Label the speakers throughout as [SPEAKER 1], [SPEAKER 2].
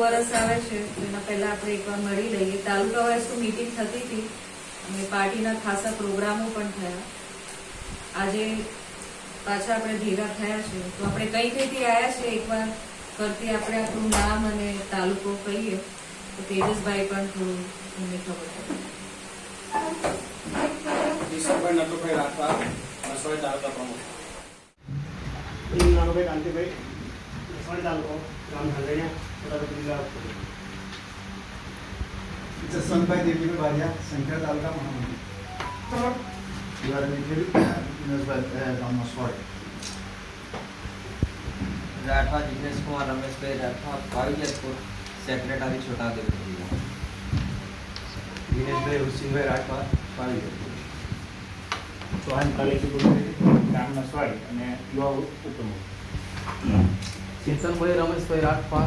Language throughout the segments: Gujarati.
[SPEAKER 1] વર્ષ આવે છે એના પહેલા આપણે એકવાર મળી લઈએ. તાલુકા વાઇઝ તો મીટિંગ થતી હતી. અને પાર્ટીના ખાસા પ્રોગ્રામો પણ થયા. આજે પાછા આપણે ભેગા થયા છે તો આપણે કઈ કઈથી આવ્યા છે એકવાર ફરતી આપણે આપણું નામ અને તાલુકો કહીએ. તો તેજસભાઈ પણ થોડું એમને ખબર પડે.
[SPEAKER 2] કાંતિભાઈ. તાલુકો ગામ Handaniya it's
[SPEAKER 3] a sung by Devi Badia, Shankar Talka Mahamani. You are little
[SPEAKER 4] Dinesh Ramaswar. Rathwa Dinesh Kumar Rameshbhai Rathwa Kalijatpur secretary Chhota
[SPEAKER 3] Devpur Dineshbhai Husinbhai Rathwa
[SPEAKER 2] Kalijatpur Chauhan Kalijatpur ગામના સ્વાઈ અને યુવા ઉપપ્રમુખ
[SPEAKER 5] સિંચનભાઈ રમેશભાઈ રાઠવા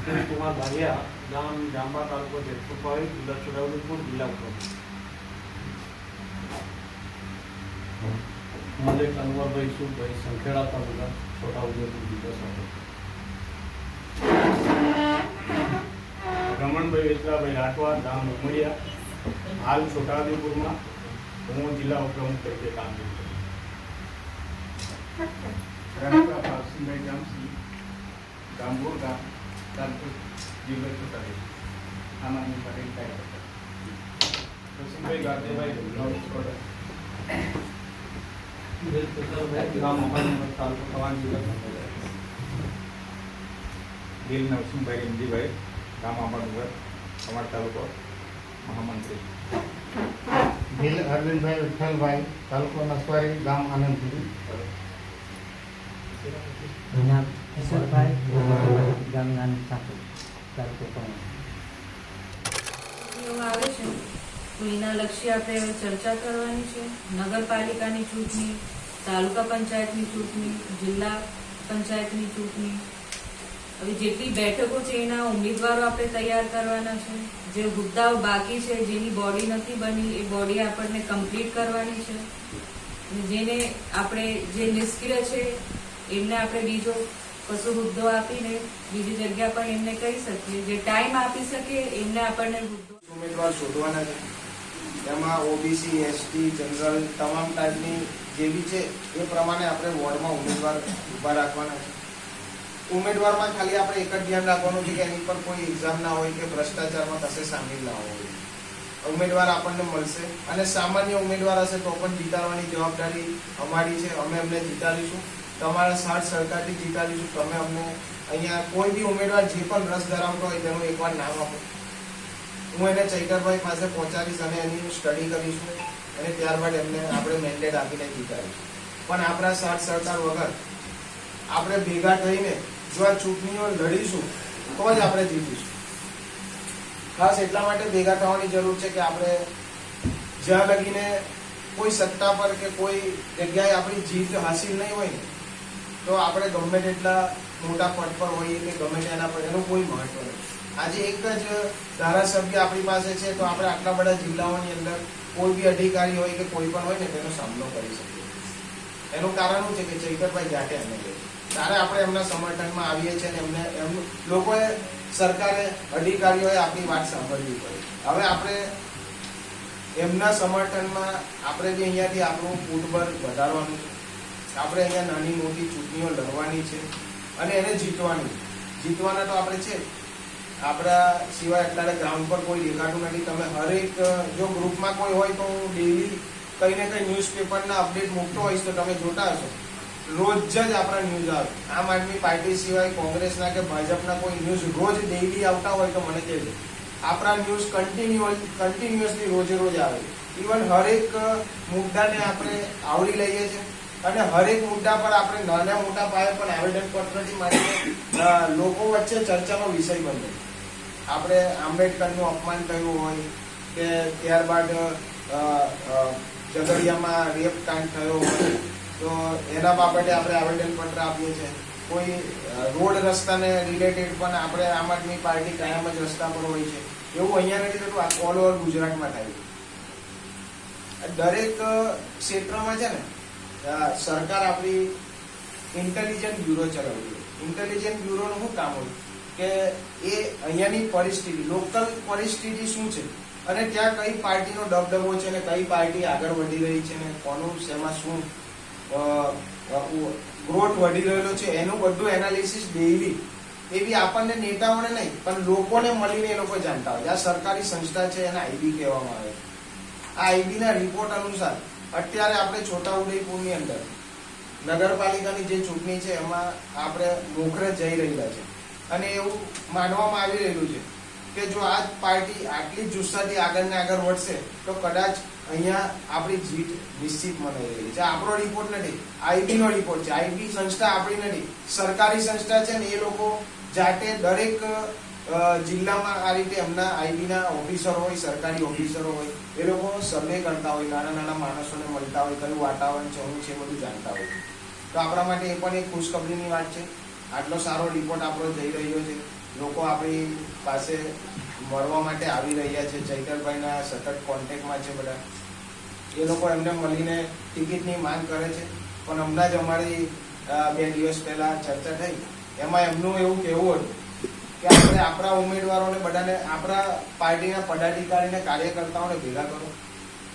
[SPEAKER 2] કુમાર બારિયા ગામ જાંબા તાલુકો જેતપુરપાવી જિલ્લા છોટાઉદેપુર જિલ્લા ઉપપ્રમુખ મલેક અનવરભાઈ સુભાઈ સંખેડા તાલુકા છોટાઉદેપુર જિલ્લા સાથે રમણભાઈ વેચલાભાઈ રાઠવા ગામ ઉમરિયા. હાલ છોટાઉદેપુરમાં હું જિલ્લા ઉપપ્રમુખ તરીકે કામ કરું છું.
[SPEAKER 3] રાઠવા પાવસિંહભાઈ ગામસી ગામબોર ગામ તાલુકો જિલ્લો છોટાઉદેપુર સામાન્ય પાર્ટી કાર્યકર્તા
[SPEAKER 6] નરસિંહભાઈ ગાંધીભાઈ નવસ્કોટ
[SPEAKER 5] ગામ મહાનગર તાલુકો ખવાન જિલ્લા
[SPEAKER 6] દિલ નરસિંહભાઈ ઇન્દીભાઈ ગામ આંબાનગર કમાડ તાલુકો મહામંત્રી.
[SPEAKER 7] ગિલ અરવિંદભાઈ વિઠ્ઠલભાઈ તાલુકો નસવાડી ગામ આનંદપુરી.
[SPEAKER 1] એવું આવે છે. તો એના લક્ષ્ય આપણે હવે ચર્ચા કરવાની છે. નગરપાલિકાની ચૂંટણી, તાલુકા પંચાયતની ચૂંટણી, જિલ્લા પંચાયતની ચૂંટણી. હવે જેટલી બેઠકો છે એના ઉમેદવારો આપણે તૈયાર કરવાના છે. જે મુદ્દાઓ બાકી છે, જેની બોડી નથી બની, એ બોડી આપણને કમ્પ્લીટ કરવાની છે. જેને આપણે જે નિષ્ક્રિય છે, એમને આપણે બીજો કશો મુદ્દો આપીને બીજી જગ્યા પર એમને કહી શકીએ. જે ટાઈમ આપી શકે એમને આપણને
[SPEAKER 6] ઉમેદવાર શોધવાના છે. એમાં ઓબીસી એસટી જનરલ તમામ ટાઈપની જે બી છે, એ પ્રમાણે આપણે વોર્ડમાં ઉમેદવાર ઊભા રાખવાના છે. ઉમેદવારમાં ખાલી આપણે એક જ ધ્યાન રાખવાનું છે કે એની પર કોઈ એક્ઝામ ના હોય કે ભ્રષ્ટાચારમાં કશે સામેલ ના હોય. ઉમેદવાર આપણને મળશે અને સામાન્ય ઉમેદવાર હશે તો પણ જીતાડવાની જવાબદારી અમારી છે. અમે એમને જીતાડીશું. તમારા સાથ સરકારથી લીધું. તમે અમને અહીંયા કોઈ બી ઉમેદવાર જે પણ રસ ધરાવતો હોય તેનું એકવાર નામ આપો. હું એને ચૈતરભાઈ પાસે પહોંચાડીશ અને એની સ્ટડી કરીશું અને ત્યારબાદ એમને આપણે મેન્ડેટ આપીને જીતાડીશું પણ આપણા સાથ સરકાર વગર આપણે ભેગા થઈને જો આ ચૂંટણીઓ લડીશું, તો જ આપણે જીતીશું. ખાસ એટલા માટે ભેગા થવાની જરૂર છે કે આપણે જ્યાં લગીને કોઈ સત્તા પર કે કોઈ જગ્યાએ આપણી જીત હાસિલ નહીં હોય ને તો આપણે ગમે તેટલા મોટા પદ પર હોઈએ કે ગમે તેના પર એનું કોઈ મહત્વ નથી આજે એક જ ધારાસભ્ય આપણી પાસે છે, તો આપણે આટલા બધા જિલ્લાઓની અંદર કોઈ બી અધિકારી હોય કે કોઈ પણ હોય ને, તેનો સામનો કરી શકીએ. એનું કારણ શું છે કે ચૈતરભાઈ જાતે છે ત્યારે આપણે એમના સમર્થનમાં આવીએ છીએ અને એમને એમનું લોકોએ સરકારે અધિકારીઓએ આપણી વાત સાંભળવી પડે. હવે આપણે એમના સમર્થનમાં આપણે બી અહીંયાથી આપણું ફૂટબળ વધારવાનું છે આપણે અહીંયા નાની મોટી ચૂંટણીઓ લડવાની છે અને એને જીતવાની. જીતવાના તો આપણે છે. આપણા સિવાય અત્યારે ગ્રાઉન્ડ પર કોઈ દેખાતું નથી. તમે હરેક જો ગ્રુપમાં કોઈ હોય તો હું ડેલી કંઈ ને કંઈ ન્યૂઝપેપરના અપડેટ મૂકતો હોઈશ તો તમે જોતા હશો. રોજ જ આપણા ન્યૂઝ આવે. આમ આદમી પાર્ટી સિવાય કોંગ્રેસના કે ભાજપના કોઈ ન્યૂઝ રોજ ડેઈલી આવતા હોય તો મને કહેજો. આપણા ન્યૂઝ કન્ટિન્યુ કન્ટિન્યુઅસલી રોજે રોજ આવે. ઇવન હરેક મુદ્દાને આપણે આવરી લઈએ છીએ. અને હરેક મુદ્દા પર આપણે નાના મોટા પાયે પણ આવેદન પત્રથી માંડીને અ, લોકો વચ્ચે ચર્ચાનો વિષય બને. આપણે આંબેડકરનું અપમાન થયું હોય કે ત્યારબાદ ઝઘડિયામાં રેપ કાંડ થયો હોય તો એના બાબતે આપણે આવેદનપત્ર આપીએ છીએ. કોઈ રોડ રસ્તાને રિલેટેડ પણ આપણે આમ આદમી પાર્ટી કાયમ જ રસ્તા પર હોય છે. એવું અહીંયા નથી થતું ઓલ ઓવર ગુજરાતમાં થાય દરેક ક્ષેત્રમાં છે ને સરકાર આપણી ઇન્ટેલિજન્ટ બ્યુરો ચલાવતી હોય. ઇન્ટેલિજન્ટ બ્યુરોનું શું કામ હોય? કે એ અહીંયાની પરિસ્થિતિ લોકલ પરિસ્થિતિ શું છે? અને ત્યાં કઈ પાર્ટીનો દબદબો છે ને કઈ પાર્ટી આગળ વધી રહી છે ને કોનું શેમાં શું ગ્રોથ વધી રહેલો છે, એનું બધું એનાલિસિસ ડેઈલી એવી આપણને નેતાઓને નહીં, પણ લોકોને મળીને એ લોકો જાણતા હોય. આ સરકારી સંસ્થા છે, એને આઈબી કહેવામાં આવે આ આઈબીના રિપોર્ટ અનુસાર અત્યારે આપણે છોટાઉદેપુરની અંદર નગરપાલિકાની જે ચૂંટણી છે, એમાં આપણે મોખરે જઈ રહ્યા છે. અને એવું માનવામાં આવી રહ્યું છે કે જો આ પાર્ટી આટલી જુસ્સાથી આગળ ને આગળ વધશે તો કદાચ અહીંયા આપણી જીત નિશ્ચિત મનાઈ રહી છે. આપણો રિપોર્ટ નથી આઈબી નો રિપોર્ટ છે. આઈબી સંસ્થા આપણી નથી, સરકારી સંસ્થા છે ને એ લોકો જાતે દરેક જિલ્લામાં આ રીતે એમના આઈબીના ઓફિસર હોય, સરકારી ઓફિસરો હોય, એ લોકો સર્વે કરતા હોય, નાના નાના માણસોને મળતા હોય, કયું વાતાવરણ છે, શું છે બધું જાણતા હોય. તો આપણા માટે એ પણ એક ખુશખબરીની વાત છે. આટલો સારો રિપોર્ટ આપણો જઈ રહ્યો છે. લોકો આપણી પાસે મળવા માટે આવી રહ્યા છે. ચૈતરભાઈના સતત કોન્ટેક્ટમાં છે બધા. એ લોકો એમને મળીને ટિકિટની માંગ કરે છે. પણ હમણાં જ અમારી બે દિવસ પહેલાં ચર્ચા થઈ. એમાં એમનું એવું કહેવું હતું કે આપણે આપણા ઉમેદવારોને બધાને, આપણા પાર્ટીના પદાધિકારીને, કાર્યકર્તાઓને ભેગા કરો.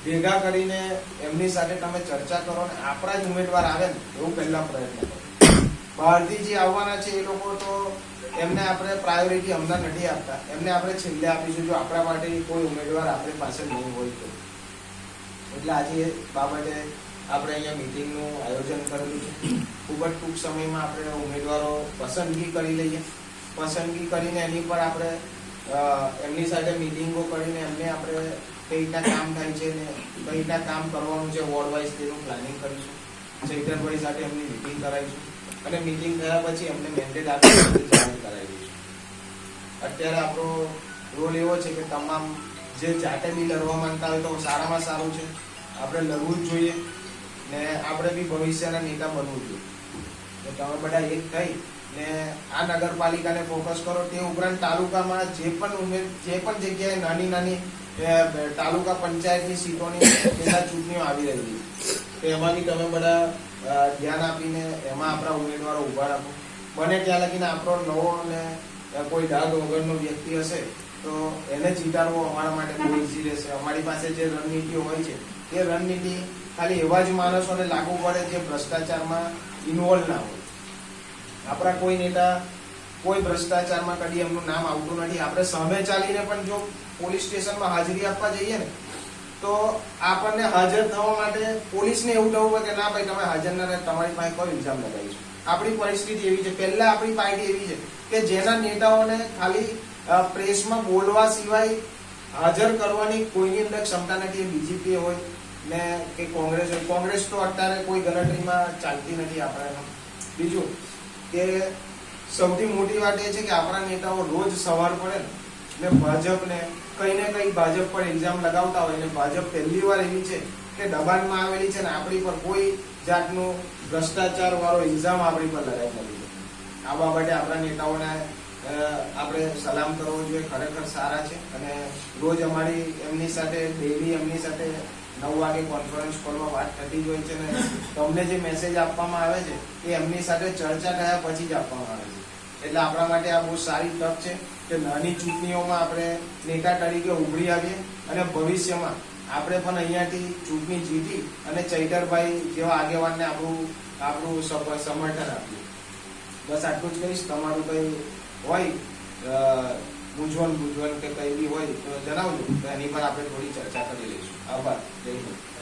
[SPEAKER 6] ભેગા કરીને એમની સાથે તમે ચર્ચા કરો ને આપણા જ ઉમેદવાર આવે ને, એવું પહેલા પ્રયત્ન કરો. બહારથી જે આવવાના છે એ લોકો તો એમને આપણે પ્રાયોરિટી હમણાં નથી આપતા. એમને આપણે છેલ્લે આપીશું જો આપણા માટે કોઈ ઉમેદવાર આપણી પાસે નહીં હોય તો. એટલે આજે બાબતે આપણે અહીંયા મિટિંગનું આયોજન કરેલું છે. ખૂબ જ ટૂંક સમયમાં આપણે ઉમેદવારો પસંદગી કરી લઈએ. પસંદગી કરીને એની પર આપણે એમની સાથે મિટિંગો કરીને એમને આપણે કઈ રીતના કામ થાય છે ને કઈ રીતના કામ કરવાનું છે વોર્ડ વાઇઝ તેનું પ્લાનિંગ કરીશું. ચૈતરભાઈ સાથે એમની મિટિંગ કરાવીશું. અને મિટિંગ થયા પછી એમને મેન્ડેટ આપી જાહેર કરાવી દઈશું. અત્યારે આપણો રોલ એવો છે કે તમામ જે જાતે બી લડવા માંગતા હોય તો સારામાં સારું છે. આપણે લડવું જ જોઈએ ને આપણે બી ભવિષ્યના નેતા બનવું જોઈએ. તો તમે બધા એક થઈ ને આ નગરપાલિકાને ફોકસ કરો તે ઉપરાંત તાલુકામાં જે પણ ઉમેર જે પણ જગ્યાએ નાની નાની તાલુકા પંચાયતની સીટોની પેટા ચૂંટણીઓ આવી રહી છે. તો એમાંથી તમે બધા ધ્યાન આપીને એમાં આપણા ઉમેદવારો ઊભા રાખો. બને ત્યાં લગીને આપણો નવો અને કોઈ દાગ વગરનો વ્યક્તિ હશે, તો એને જીતાડવો અમારા માટે બહુ ઇઝી રહેશે. અમારી પાસે જે રણનીતિઓ હોય છે એ રણનીતિ ખાલી એવા જ માણસોને લાગુ પડે જે ભ્રષ્ટાચારમાં ઇન્વોલ્વ ના હોય. આપણા કોઈ નેતા, કોઈ ભ્રષ્ટાચારમાં કદી એમનું નામ આવતું નથી. આપણે સામે ચાલીને પણ જો પોલીસ સ્ટેશનમાં હાજરી આપવા જઈએ ને, તો આપણને હાજર થવા માટે પોલીસને એવું થવું હોય કે ના ભાઈ, તમે હાજર ના રહે, તમારી પાસે કોઈ ઇલ્ઝામ લગાવીશું આપણી પરિસ્થિતિ એવી છે. પહેલા આપણી પાર્ટી એવી છે કે જેના નેતાઓને ખાલી પ્રેસમાં બોલવા સિવાય હાજર કરવાની કોઈની અંદર ક્ષમતા નથી. એ બીજેપી હોય ને કે કોંગ્રેસ હોય. કોંગ્રેસ તો અત્યારે કોઈ ગણતરીમાં ચાલતી નથી આપણે બીજું કે સૌથી મોટી વાત એ છે કે આપણા નેતાઓ રોજ સવાર પડે ને એટલે ભાજપને કઈ ને કઈ ભાજપ પર એક્ઝામ લગાવતા હોય ને ભાજપ પહેલી વાર એવી છે કે દબાણમાં આવેલી છે ને આપણી પર કોઈ જાતનું ભ્રષ્ટાચાર વાળો એક્ઝામ આપણી પર લગાવી નથી. આ બાબતે આપણા નેતાઓને આપણે સલામ કરવો જોઈએ, ખરેખર સારા છે. અને રોજ અમારી એમની સાથે ડેલી એમની સાથે નવ વાગે કોન્ફરન્સ કોલમાં વાત થતી જ હોય છે ને, તમને જે મેસેજ આપવામાં આવે છે, એ એમની સાથે ચર્ચા થયા પછી જ આપવામાં આવે છે. એટલે આપણા માટે આ બહુ સારી તક છે કે નાની ચૂંટણીઓમાં આપણે નેતા તરીકે ઉભરી આવીએ અને ભવિષ્યમાં આપણે પણ અહીંયાથી ચૂંટણી જીતી અને ચૈતરભાઈ જેવા આગેવાનને આપણું આપણું સમર્થન આપીએ. બસ આટલું જ કહીશ. તમારું કંઈ હોય મૂંઝવણ મૂંઝવણ કે કંઈ બી હોય, તો જણાવજો. તો એની પર આપણે થોડી ચર્ચા કરી લઈશું. આભાર. જય હિન્દ.